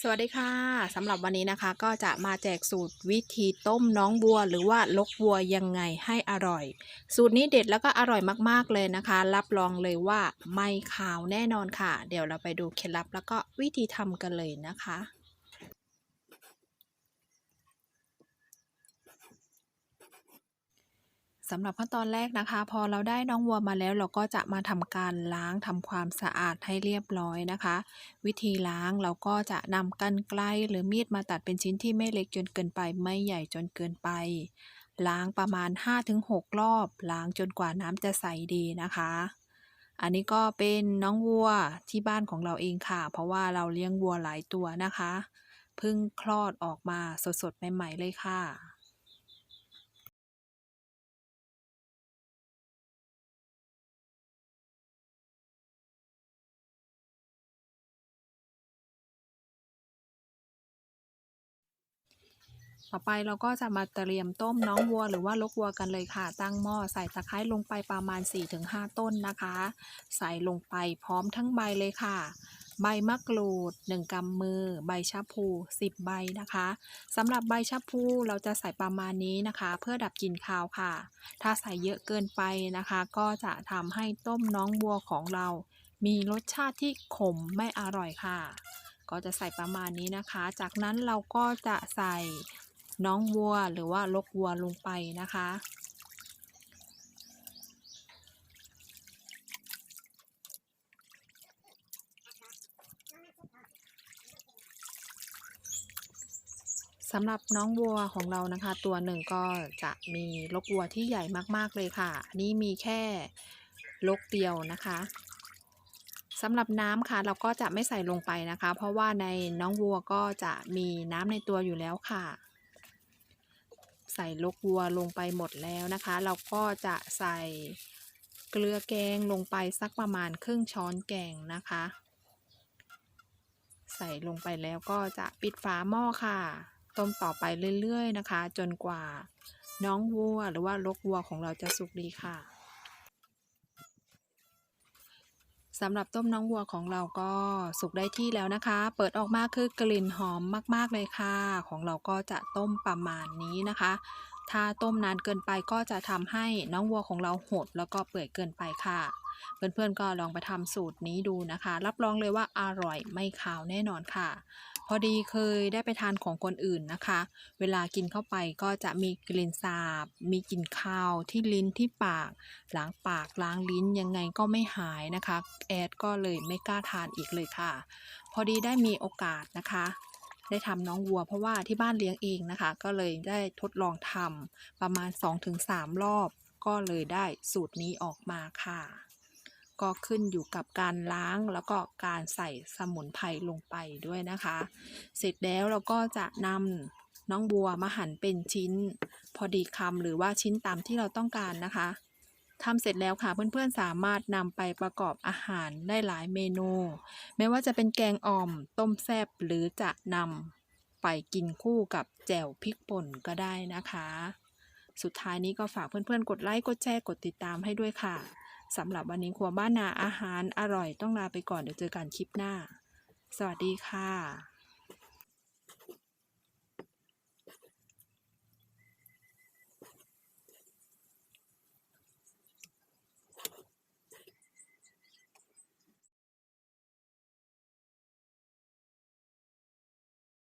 สวัสดีค่ะสำหรับวันนี้นะคะ ก็จะมาแจกสูตรวิธีต้มน้องบัว หรือว่าลกบัวยังไงให้อร่อย สูตรนี้เด็ดแล้วก็อร่อยมากๆเลยนะคะ รับรองเลยว่าไม่ขาวแน่นอนค่ะ เดี๋ยวเราไปดูเคล็ดลับแล้วก็วิธีทำกันเลยนะคะ สำหรับขั้นตอนแรกนะคะ พอเราได้น้องวัวมาแล้วเราก็จะมาทำการล้างทำความสะอาดให้เรียบร้อยนะคะ วิธีล้างเราก็จะนำกรรไกรหรือมีดมาตัดเป็นชิ้นที่ไม่เล็กจนเกินไป ไม่ใหญ่จนเกินไป ล้างประมาณ 5-6 รอบ ล้างจนกว่าน้ำจะใสดีนะคะ อันนี้ก็เป็นน้องวัวที่บ้านของเราเองค่ะ เพราะว่าเราเลี้ยงวัวหลายตัวนะคะเพิ่งคลอดออกมาสดๆใหม่ๆเลยค่ะ ต่อไปเราก็จะมาเตรียมต้มน้องวัวหรือว่าลกวัวกันเลยค่ะ ตั้งหม้อใส่ตะไคร้ลงไปประมาณ 4-5 ต้นนะคะ ใส่ลงไปพร้อมทั้งใบเลยค่ะ ใบมะกรูด 1กำมือ ใบชะพู 10 ใบนะคะสำหรับใบชะพูเราจะใส่ประมาณนี้นะคะ เพื่อดับกลิ่นคาวค่ะ ถ้าใส่เยอะเกินไปนะคะ ก็จะทำให้ต้มน้องวัวของเรา มีรสชาติที่ขมไม่อร่อยค่ะ ก็จะใส่ประมาณนี้นะคะ จากนั้นเราก็จะใส่ น้องวัวหรือว่าลกวัวลงไปนะคะ สำหรับน้องวัวของเรานะคะ ตัวหนึ่งก็จะมีลกวัวที่ใหญ่มากๆเลยค่ะ อันนี้มีแค่ลกเดียวนะคะสำหรับน้ำค่ะเราก็จะไม่ใส่ลงไปนะคะ เพราะว่าในน้องวัวก็จะมีน้ำในตัวอยู่แล้วค่ะ ใส่ลกวัวลงไปหมดแล้วนะคะ เราก็จะใส่เกลือแกงลงไปสักประมาณครึ่งช้อนแกงนะคะ ใส่ลงไปแล้วก็จะปิดฝาหม้อค่ะ ต้มต่อไปเรื่อยๆนะคะ จนกว่าน้องวัวหรือว่าลกวัวของเราจะสุกดีค่ะ สำหรับต้มน้องวัวของเราก็สุกได้ที่แล้วนะคะ เปิดออกมาคือกลิ่นหอมมาก ๆ เลยค่ะ ของเราก็จะต้มประมาณนี้นะคะ ถ้าต้มนานเกินไปก็จะทำให้น้องวัวของเราหดแล้วก็เปื่อยเกินไปค่ะ เพื่อนๆก็ลองไปทำสูตรนี้ดูนะคะ รับรองเลยว่าอร่อยไม่ขาวแน่นอนค่ะ พอดีเคยได้ไปทานของคนอื่นนะคะ เวลากินเข้าไปก็จะมีกลิ่นสาบ มีกลิ่นคาวที่ลิ้นที่ปาก ล้างปากล้างลิ้นยังไงก็ไม่หายนะคะ แอดก็เลยไม่กล้าทานอีกเลยค่ะ พอดีได้มีโอกาสนะคะ ได้ทำน้องวัวเพราะว่าที่บ้านเลี้ยงเองนะคะ ก็เลยได้ทดลองทำประมาณ 2-3 รอบ ก็เลยได้สูตรนี้ออกมาค่ะ ก็ขึ้นอยู่กับการล้างแล้วก็การใส่สมุนไพรลงไปด้วยนะคะ เสร็จแล้วเราก็จะนำน้องบัวมาหั่นเป็นชิ้น พอดีคำหรือว่าชิ้นตามที่เราต้องการนะคะทำเสร็จแล้วค่ะเพื่อนๆสามารถนำไปประกอบอาหารได้หลายเมนู ไม่ว่าจะเป็นแกงอ่อม ต้มแซบหรือจะนำไปกินคู่กับแจ่วพริกป่นก็ได้นะคะ สุดท้ายนี้ก็ฝากเพื่อนๆ กดไลค์ กดแชร์ กดติดตามให้ด้วยค่ะ สำหรับวันนี้ครัวบ้านนาอาหารอร่อยต้องลาไปก่อนเดี๋ยวเจอกันคลิปหน้า สวัสดีค่ะ